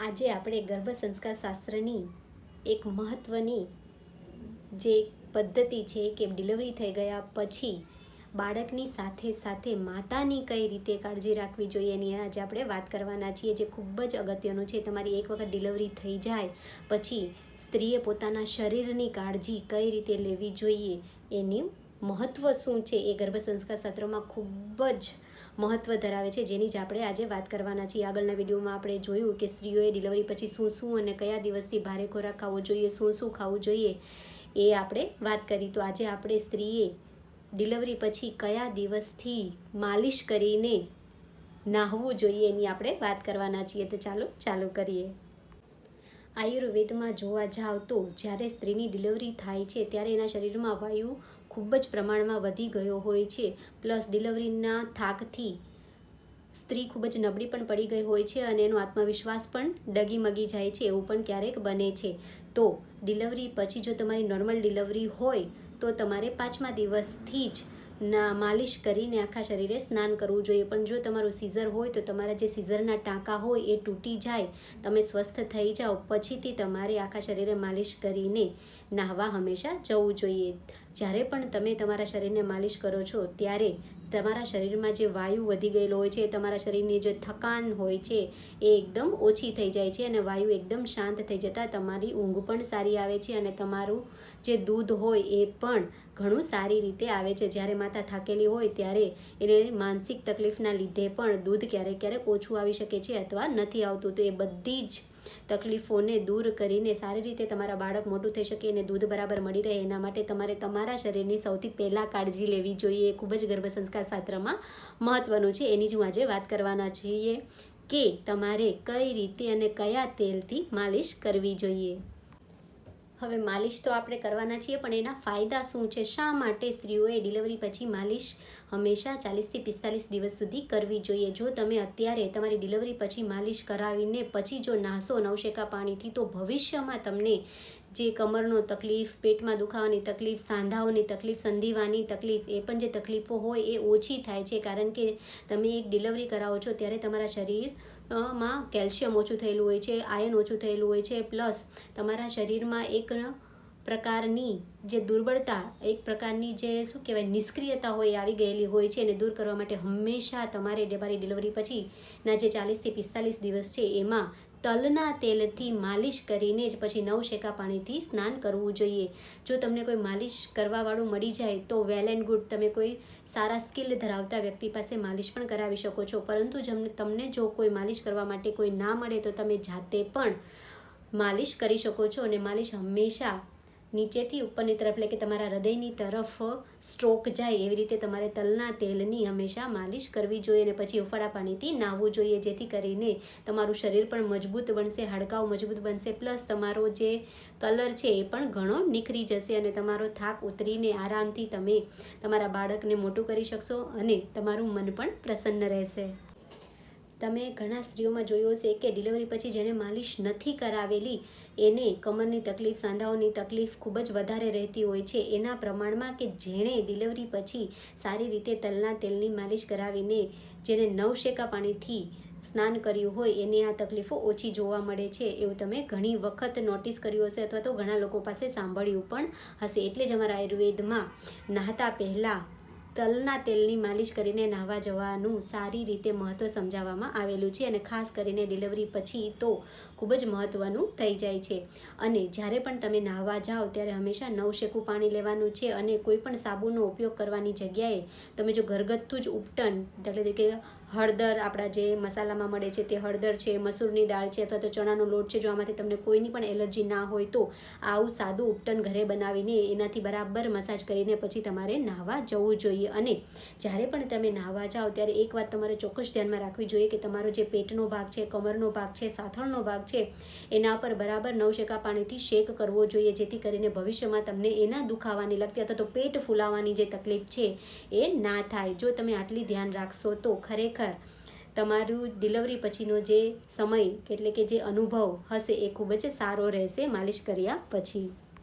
આજે આપણે ગર્ભ સંસ્કાર શાસ્ત્રની એક મહત્ત્વની જે પદ્ધતિ છે કે ડિલિવરી થઈ ગયા પછી બાળકની સાથે સાથે માતાની કઈ રીતે કાળજી રાખવી જોઈએ એની આજે આપણે વાત કરવાના છીએ. જે ખૂબ જ અગત્યનું છે, તમારી એક વખત ડિલિવરી થઈ જાય પછી સ્ત્રીએ પોતાના શરીરની કાળજી કઈ રીતે લેવી જોઈએ એનું મહત્ત્વ શું છે એ ગર્ભ સંસ્કાર શાસ્ત્રમાં ખૂબ જ મહત્ત્વ ધરાવે છે. જેની જ આપણે આજે વાત કરવાના છીએ. આગળના વિડીયોમાં આપણે જોયું કે સ્ત્રીઓએ ડિલિવરી પછી શું શું અને કયા દિવસથી ભારે ખોરાક ખાવો જોઈએ, શું શું ખાવું જોઈએ એ આપણે વાત કરી. તો આજે આપણે સ્ત્રીએ ડિલિવરી પછી કયા દિવસથી માલિશ કરીને નાહવું જોઈએ એની આપણે વાત કરવાના છીએ. તો ચાલો, ચાલુ કરીએ. આયુર્વેદમાં જોવા જાવ તો જ્યારે સ્ત્રીની ડિલિવરી થાય છે, ત્યારે એના શરીરમાં વાયુ ખૂબ જ પ્રમાણમાં વધી ગયો હોય છે. પ્લસ ડિલિવરીના થાકથી સ્ત્રી ખૂબ જ નબળી પણ પડી ગઈ હોય છે અને એનો આત્મવિશ્વાસ પણ ડગીમગી જાય છે એવું પણ ક્યારેક બને છે. તો ડિલિવરી પછી જો તમારી નોર્મલ ડિલિવરી હોય તો તમારે પાંચમા દિવસથી જ ના, માલિશ કરીને આખા શરીરે સ્નાન કરવું જોઈએ. પણ જો તમારું સીઝર હોય તો તમારા જે સીઝરના ટાંકા હોય એ તૂટી જાય. તમે સ્વસ્થ થઈ જાઓ. પછીથી તમારે આખા શરીરે માલિશ કરીને નાહવા હંમેશા જવું જોઈએ. જ્યારે પણ તમે તમારા શરીરને માલિશ કરો છો, ત્યારે તમારા શરીરમાં જે વાયુ વધી ગયેલો હોય છે, તમારા શરીરની જે થકાન હોય છે, એ એકદમ ઓછી થઈ જાય છે અને વાયુ એકદમ શાંત થઈ જતાં તમારી ઊંઘ પણ સારી આવે છે અને તમારું જે દૂધ હોય એ પણ ઘણું સારી રીતે આવે છે. જ્યારે માતા થાકેલી હોય ત્યારે એને માનસિક તકલીફના લીધે પણ દૂધ ક્યારેક ક્યારેક ઓછું આવી શકે છે અથવા નથી આવતું. તો એ બધી જ તકલીફોને દૂર કરીને સારી રીતે તમારા બાળક મોટું થઈ શકે અને દૂધ બરાબર મળી રહે એના માટે તમારે તમારા શરીરની સૌથી પહેલાં કાળજી લેવી જોઈએ. એ ખૂબ જ ગર્ભ સંસ્કાર શાસ્ત્રમાં મહત્ત્વનું છે. એની જ હું આજે વાત કરવાના છીએ કે તમારે કઈ રીતે અને કયા તેલથી માલિશ કરવી જોઈએ. હવે માલિશ તો આપણે કરવાના છીએ, પણ એના ફાયદા શું છે? શા માટે સ્ત્રીઓએ ડિલિવરી પછી માલિશ હંમેશા ચાલીસથી પિસ્તાલીસ દિવસ સુધી કરવી જોઈએ. જો તમે અત્યારે તમારી ડિલિવરી પછી માલિશ કરાવીને પછી જો નાહશો નવશેકા પાણીથી, તો ભવિષ્યમાં તમને જે કમરનો તકલીફ, પેટમાં દુખાવાની તકલીફ, સાંધાઓની તકલીફ, સંધિવાની તકલીફ, એ પણ જે તકલીફો હોય એ ઓછી થાય છે. કારણ કે તમે એક ડિલિવરી કરાવો છો ત્યારે તમારા શરીરમાં કેલ્શિયમ ઓછું થયેલું હોય છે, આયન ઓછું થયેલું હોય છે. પ્લસ તમારા શરીરમાં એક પ્રકારની જે દુર્બળતા, એક પ્રકારની જે શું કહેવાય, નિષ્ક્રિયતા હોય આવી ગયેલી હોય છે એને દૂર કરવા માટે હંમેશા તમારે તમારી ડિલિવરી પછીના જે ચાલીસથી પિસ્તાલીસ દિવસ છે એમાં તલના તેલથી માલિશ કરીને જ પછી નવ શેકા પાણીથી સ્નાન કરવું જોઈએ. જો તમને કોઈ માલિશ કરવાવાળું મળી જાય તો વેલ એન્ડ ગુડ. તમે કોઈ સારા સ્કિલ ધરાવતા વ્યક્તિ પાસે માલિશ પણ કરાવી શકો છો. પરંતુ જમને તમને જો કોઈ માલિશ કરવા માટે કોઈ ના મળે તો તમે જાતે પણ માલિશ કરી શકો છો અને માલિશ હંમેશા નીચેથી ઉપરની તરફ, એટલે કે તમારા હૃદયની તરફ સ્ટ્રોક જાય એવી રીતે તમારે તલના તેલની હંમેશા માલિશ કરવી જોઈએ અને પછી ઉફાળા પાણીથી નાહવું જોઈએ, જેથી કરીને તમારું શરીર પણ મજબૂત બનશે, હાડકાઓ મજબૂત બનશે, પ્લસ તમારો જે કલર છે એ પણ ઘણો નીખરી જશે અને તમારો થાક ઉતરીને આરામથી તમે તમારા બાળકને મોટું કરી શકશો અને તમારું મન પણ પ્રસન્ન રહેશે. તમે ઘણા સ્ત્રીઓમાં જોયું હશે કે ડિલિવરી પછી જેણે માલિશ નથી કરાવેલી, એને કમરની તકલીફ, સાંધાઓની તકલીફ ખૂબ જ વધારે રહેતી હોય છે. એના પ્રમાણમાં કે જેણે ડિલિવરી પછી સારી રીતે તલના તેલની માલિશ કરાવીને જેને નવશેકા પાણીથી સ્નાન કર્યું હોય, એની આ તકલીફો ઓછી જોવા મળે છે. એવું તમે ઘણી વખત નોટિસ કર્યું હશે અથવા તો ઘણા લોકો પાસે સાંભળ્યું પણ હશે. એટલે જ અમારા આયુર્વેદમાં નહાતા પહેલાં તલના તેલની માલિશ કરીને નાહવા જવાનું સારી રીતે મહત્ત્વ સમજાવવામાં આવેલું છે અને ખાસ કરીને ડિલિવરી પછી તો ખૂબ જ મહત્ત્વનું થઈ જાય છે. અને જ્યારે પણ તમે નાહવા જાઓ ત્યારે હંમેશા નવશેકું પાણી લેવાનું છે અને કોઈ પણ સાબુનો ઉપયોગ કરવાની જગ્યાએ તમે જો ઘરગથ્થું જ ઉપટન એટલે કે હળદર આપણા જે મસાલામાં મળે છે તે હળદર છે, મસૂરની દાળ છે અથવા તો ચણાનો લોટ છે, જો આમાંથી તમને કોઈની પણ એલર્જી ના હોય તો આવું સાદું ઉપટન ઘરે બનાવીને એનાથી બરાબર મસાજ કરીને પછી તમારે નાહવા જવું જોઈએ. અને જ્યારે પણ તમે નાહવા જાઓ, ત્યારે એક વાત તમારે ચોક્કસ ધ્યાનમાં રાખવી જોઈએ કે તમારો જે પેટનો ભાગ છે, કમરનો ભાગ છે, સાથળનો ભાગ છે, એના પર બરાબર નવશેકા પાણીથી શેક કરવો જોઈએ, જેથી કરીને ભવિષ્યમાં તમને એના દુખાવાની લગતી અથવા તો પેટ ફૂલાવાની જે તકલીફ છે એ ના થાય. જો તમે આટલી ધ્યાન રાખશો તો ખરેખર તમારું ડિલિવરી પછીનો જે સમય, એટલે કે જે અનુભવ હશે એ ખૂબ જ સારો રહેશે માલિશ કર્યા પછી.